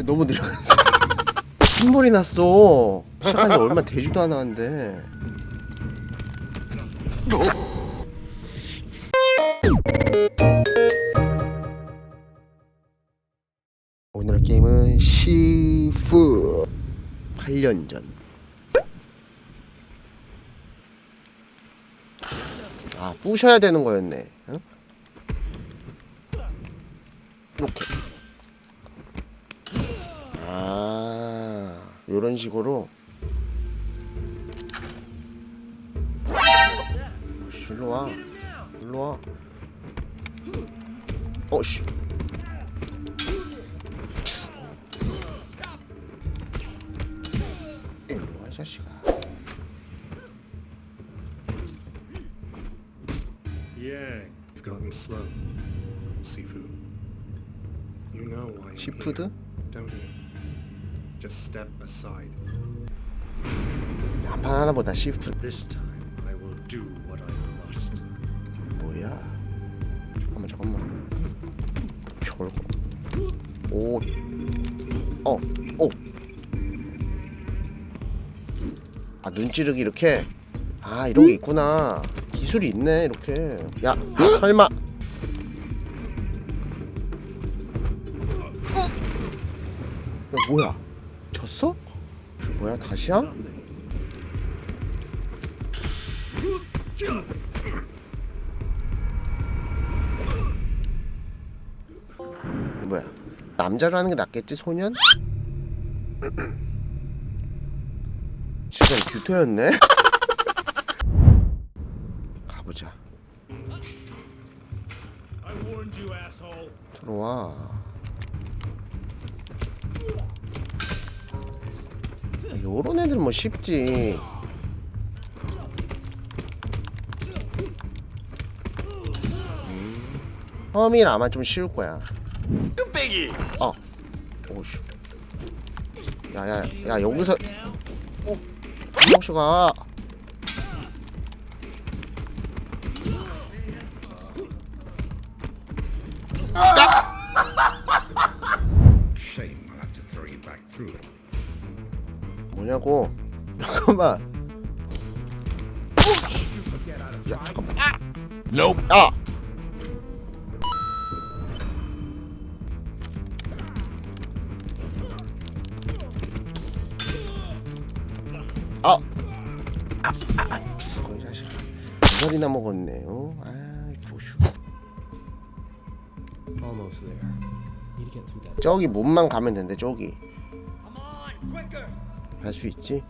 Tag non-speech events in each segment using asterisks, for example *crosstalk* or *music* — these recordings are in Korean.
아니, 너무 느려갔어. *laughs* 선물이 났어. 시간이 얼마 되지도 않았는데. 오늘 게임은 시프 8년 전. 아 부셔야 되는 거였네. 응? 이렇게. 아 이런 식으로. 씨, 일로 와. 일로 와. 어씨. 일로 와, 이 자식아. 시푸드? Just step aside. 한판 하나보다 시푸드 This time I will do what I must. 뭐야? 잠깐만 잠깐만. 저거. 오. 어. 오. 아 눈찌르기 이렇게. 아 이런 게 있구나. 기술이 있네 이렇게. 야 설마. 야 뭐야? 졌어? 저 뭐야 다시야? 뭐야? 남자로 하는 게 낫겠지 소년? 지금 규토였네? *laughs* 가보자. 들어와. 아, 요런 애들 뭐 쉽지. 음. 험일 아마 좀 쉬울 거야. 뚝배기. 어. 오씨. 야야 야 여기서. 어. 이형씨가. Shame I'll have to throw you back through it. 뭐냐고. 잠깐만. 야 잠깐만. 아! Nope. 아. 아. 아, 아, 아. 죽어 이 자식. 두 살이나 먹었네. 어? 아, 부슈. 저기 문만 가면 된대. 저기. 갈 수 있지?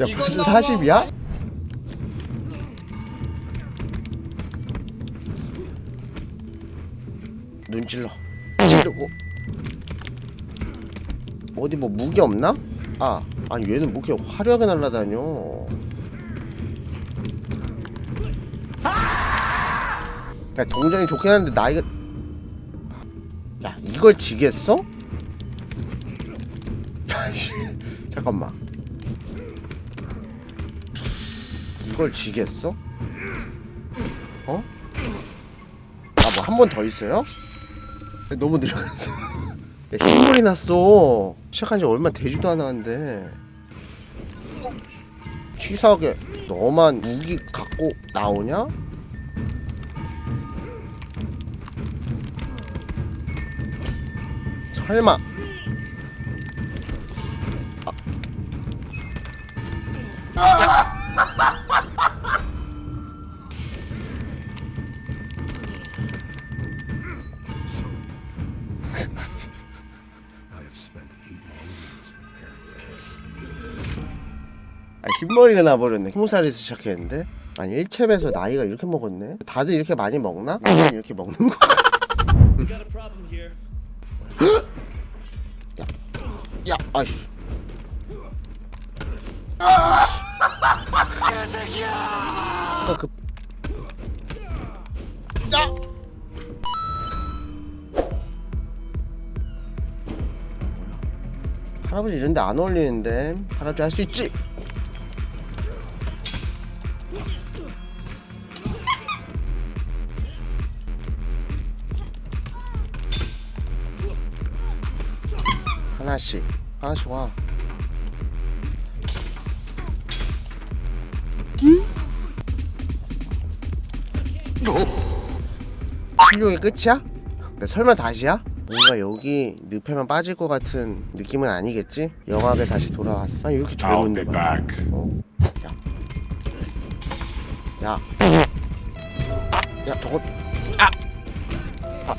야 벌써 40이야? 눈 찔러 찌르고 어디 뭐 무기 없나? 아 아니 얘는 무기 화려하게 날라다녀 야 동전이 좋긴 한데 나이가 야 이걸 지겠어? *laughs* 잠깐만 이걸 지겠어? 어? 아 뭐 한 번 더 있어요? 너무 느려갔어 야 흰물이 났어 시작한 지 얼마 되지도 않았는데 치사하게 너만 무기 갖고 나오냐? This. 아, 흰머리가 나버렸네. 스무 살에서 시작했는데? 아니 1챕에서 나이가 이렇게 먹었네? 다들 이렇게 많이 먹나? 나만 이렇게 먹는 거 We 야, 아씨. 아까 그. 야. 할아버지 이런데 안 어울리는데 할아버지 할 수 있지. 하나씩 하나씩 와 실력이 끝이야? 근데 설마 다시야? 뭔가 여기 늪에만 빠질 것 같은 느낌은 아니겠지? 영하게 다시 돌아왔어 아니 이렇게 젊은데. 어? 야. 야. 야, 저거. 아. 아.